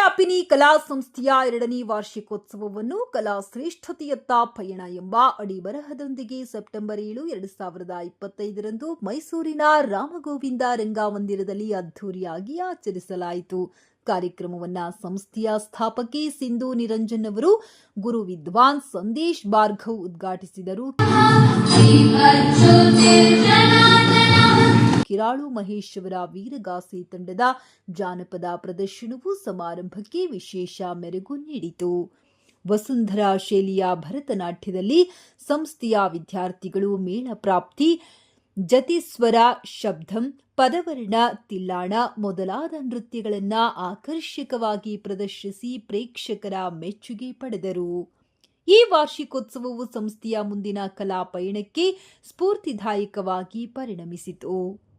ವಿಶ್ವವ್ಯಾಪಿನಿ ಕಲಾ ಸಂಸ್ಥೆಯ ಎರಡನೇ ವಾರ್ಷಿಕೋತ್ಸವವನ್ನು ಕಲಾ ಶ್ರೇಷ್ಠತೆಯತ್ತ ಪಯಣ ಎಂಬ ಅಡಿಬರಹದೊಂದಿಗೆ ಸೆಪ್ಟೆಂಬರ್ ಏಳು, ಎರಡು ಸಾವಿರದ ಇಪ್ಪತ್ತೈದರಂದು ಮೈಸೂರಿನ ರಾಮಗೋವಿಂದ ರಂಗಮಂದಿರದಲ್ಲಿ ಅದ್ದೂರಿಯಾಗಿ ಆಚರಿಸಲಾಯಿತು. ಕಾರ್ಯಕ್ರಮವನ್ನ ಸಂಸ್ಥೆಯ ಸ್ಥಾಪಕಿ ಸಿಂಧು ನಿರಂಜನ್ ಅವರು ಗುರು ವಿದ್ವಾನ್ ಸಂದೇಶ್ ಭಾರ್ಗವ್ ಉದ್ಘಾಟಿಸಿದರು. ಕಿರಾಳು ಮಹೇಶ್ವರ ವೀರಗಾಸೆ ತಂಡದ ಜಾನಪದ ಪ್ರದರ್ಶನವು ಸಮಾರಂಭಕ್ಕೆ ವಿಶೇಷ ಮೆರುಗು ನೀಡಿತು. ವಸುಂಧರಾ ಶೈಲಿಯ ಭರತನಾಟ್ಯದಲ್ಲಿ ಸಂಸ್ಥೆಯ ವಿದ್ಯಾರ್ಥಿಗಳು ಮೇಳ ಪ್ರಾಪ್ತಿ, ಜತಿಸ್ವರ ಶಬ್ದಂ, ಪದವರ್ಣ, ತಿಲ್ಲಾಣ ಮೊದಲಾದ ನೃತ್ಯಗಳನ್ನು ಆಕರ್ಷಕವಾಗಿ ಪ್ರದರ್ಶಿಸಿ ಪ್ರೇಕ್ಷಕರ ಮೆಚ್ಚುಗೆ ಪಡೆದರು. ಈ ವಾರ್ಷಿಕೋತ್ಸವವು ಸಂಸ್ಥೆಯ ಮುಂದಿನ ಕಲಾ ಪಯಣಕ್ಕೆ ಸ್ಫೂರ್ತಿದಾಯಕವಾಗಿ ಪರಿಣಮಿಸಿತು.